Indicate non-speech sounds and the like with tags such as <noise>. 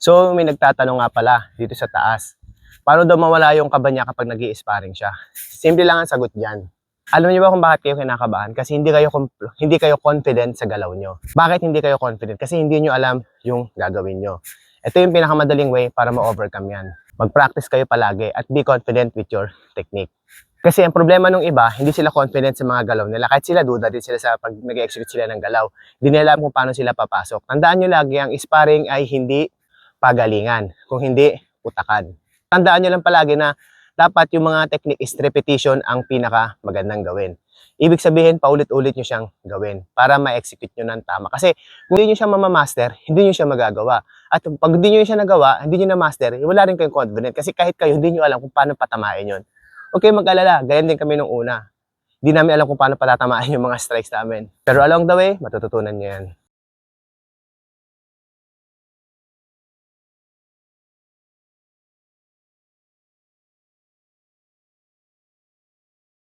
So, may nagtatanong nga pala dito sa taas. Paano daw mawala yung kaba niya kapag nag sparring siya? Simple lang ang sagot diyan. Alam niyo ba kung bakit kayo kinakabahan? Kasi hindi kayo hindi kayo confident sa galaw niyo. Bakit hindi kayo confident? Kasi hindi niyo alam yung gagawin niyo. Ito yung pinakamadaling way para ma-overcome yan. Mag-practice kayo palagi at be confident with your technique. Kasi ang problema ng iba, hindi sila confident sa mga galaw nila. Kahit sila, duda din sila sa pag nag-execute sila ng galaw. Hindi nila alam kung paano sila papasok. Tandaan nyo lagi, ang sparring ay hindi pagalingan. Kung hindi, utakan. Tandaan nyo lang palagi na dapat yung mga technique is repetition ang pinaka magandang gawin. Ibig sabihin, paulit-ulit nyo siyang gawin para ma-execute nyo ng tama. Kasi kung hindi nyo siya mamamaster, hindi nyo siya magagawa. At pag hindi nyo siya nagawa, hindi nyo na-master, wala rin kayong confident. Kasi kahit kayo, hindi nyo alam kung paano patamain yun. Okay, mag-alala. Ganyan din kami nung una. Hindi namin alam kung paano patatamaan <laughs> yung mga strikes namin. Pero along the way, matututunan nyo yan.